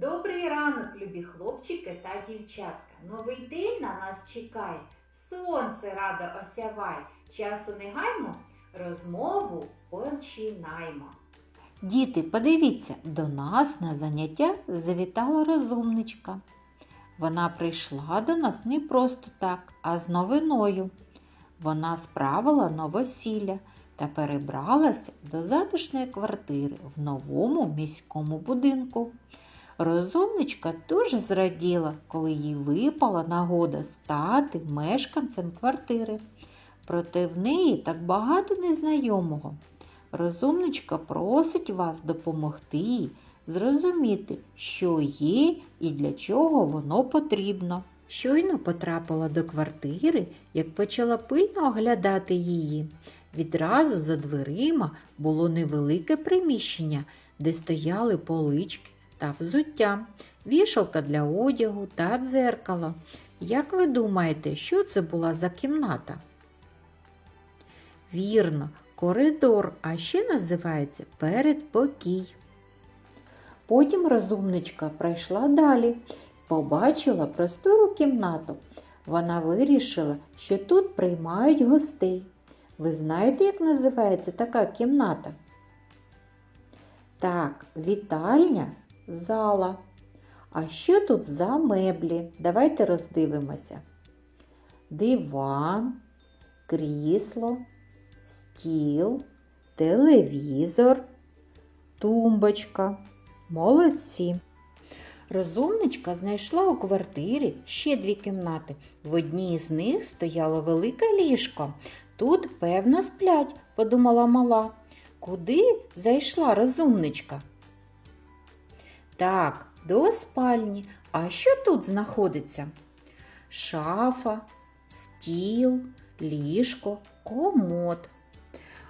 Добрий ранок, любі хлопчики та дівчатка. Новий день на нас чекає. Сонце радо осявай. Часу не гаймо, розмову починаймо. Діти, подивіться, до нас на заняття завітала розумничка. Вона прийшла до нас не просто так, а з новиною. Вона справила новосілля та перебралася до затишної квартири в новому міському будинку. Розумничка дуже зраділа, коли їй випала нагода стати мешканцем квартири. Проте в неї так багато незнайомого. Розумничка просить вас допомогти зрозуміти, що є і для чого воно потрібно. Щойно потрапила до квартири, як почала пильно оглядати її. Відразу за дверима було невелике приміщення, де стояли полички та взуття, вішалка для одягу та дзеркало. Як ви думаєте, що це була за кімната? Вірно, коридор, а ще називається передпокій. Потім розумничка пройшла далі, побачила простору кімнату. Вона вирішила, що тут приймають гостей. Ви знаєте, як називається така кімната? Так, вітальня, зала. А що тут за меблі? Давайте роздивимося. Диван, крісло, стіл, телевізор, тумбочка. Молодці. Розумничка знайшла у квартирі ще дві кімнати. В одній з них стояло велике ліжко. Тут, певно, сплять, подумала мала. Куди зайшла розумничка? Так, до спальні. А що тут знаходиться? Шафа, стіл, ліжко, комод.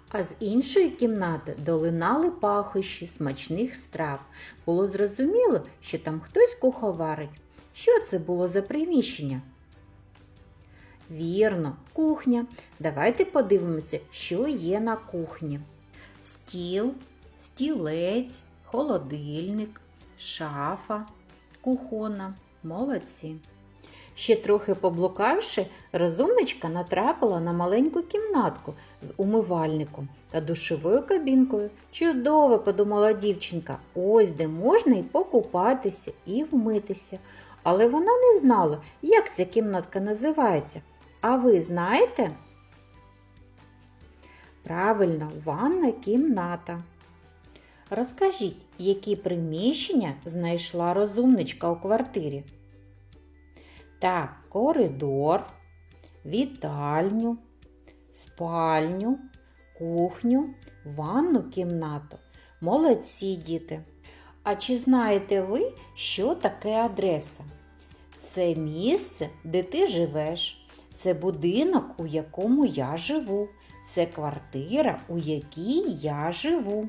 А з іншої кімнати долинали пахощі смачних страв. Було зрозуміло, що там хтось куховарить. Що це було за приміщення? Вірно, кухня. Давайте подивимося, що є на кухні. Стіл, стілець, холодильник, шафа, кухона. Молодці. Ще трохи поблукавши, розумничка натрапила на маленьку кімнатку з умивальником та душовою кабінкою. Чудово, подумала дівчинка, ось де можна і покупатися, і вмитися. Але вона не знала, як ця кімнатка називається. А ви знаєте? Правильно, ванна кімната. Розкажіть, які приміщення знайшла розумничка у квартирі? Так, коридор, вітальню, спальню, кухню, ванну кімнату. Молодці діти. А чи знаєте ви, що таке адреса? Це місце, де ти живеш. Це будинок, у якому я живу. Це квартира, у якій я живу.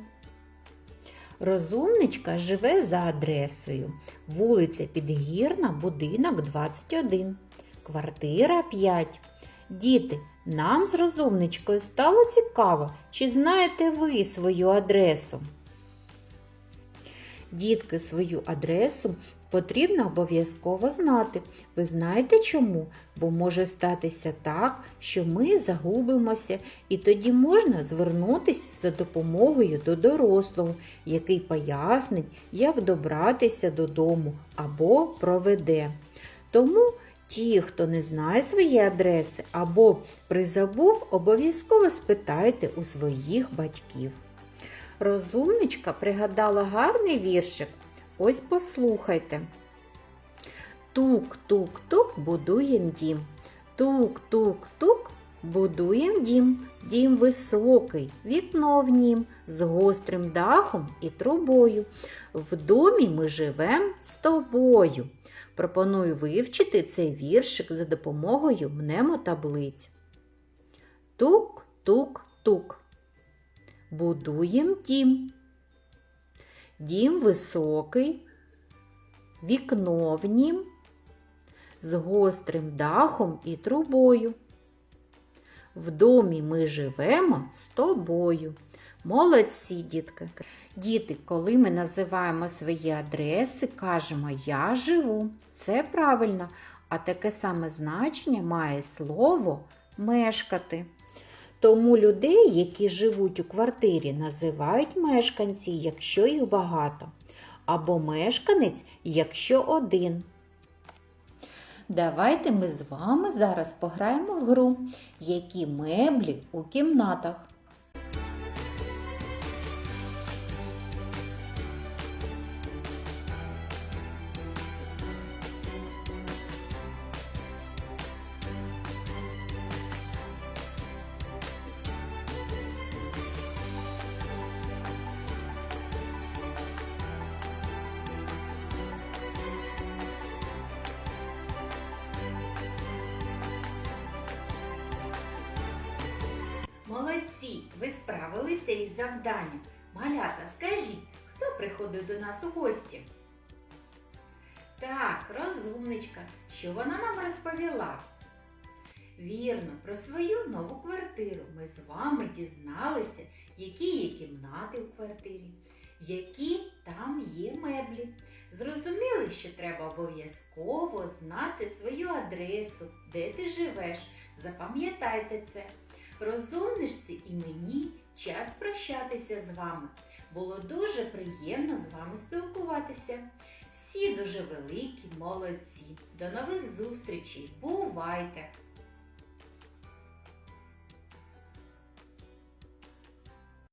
Розумничка живе за адресою. Вулиця Підгірна, будинок 21, квартира 5. Діти, нам з розумничкою стало цікаво, чи знаєте ви свою адресу? Дітки, свою адресу потрібно обов'язково знати. Ви знаєте чому? Бо може статися так, що ми загубимося, і тоді можна звернутися за допомогою до дорослого, який пояснить, як добратися додому або проведе. Тому ті, хто не знає свої адреси або призабув, обов'язково спитайте у своїх батьків. Розумничка пригадала гарний віршик. Ось послухайте. Тук-тук-тук будуєм дім. Тук-тук-тук будуєм дім. Дім високий, вікно в нім, з гострим дахом і трубою. В домі ми живем з тобою. Пропоную вивчити цей віршик за допомогою мнемотаблиць. Тук-тук-тук. Будуєм дім. Дім високий, вікно в нім з гострим дахом і трубою. В домі ми живемо з тобою. Молодці, дітки. Діти, коли ми називаємо свої адреси, кажемо Я живу. Це правильно. А таке саме значення має слово мешкати. Тому людей, які живуть у квартирі, називають мешканці, якщо їх багато, або мешканець, якщо один. Давайте ми з вами зараз пограємо в гру, які меблі у кімнатах. Молодці, ви справилися із завданням. Малята, скажіть, хто приходив до нас у гості? Так, розумничка, що вона нам розповіла? Вірно, про свою нову квартиру ми з вами дізналися, які є кімнати у квартирі, які там є меблі. Зрозуміли, що треба обов'язково знати свою адресу, де ти живеш. Запам'ятайте це. Розумничці і мені час прощатися з вами. Було дуже приємно з вами спілкуватися. Всі дуже великі, молодці. До нових зустрічей. Бувайте!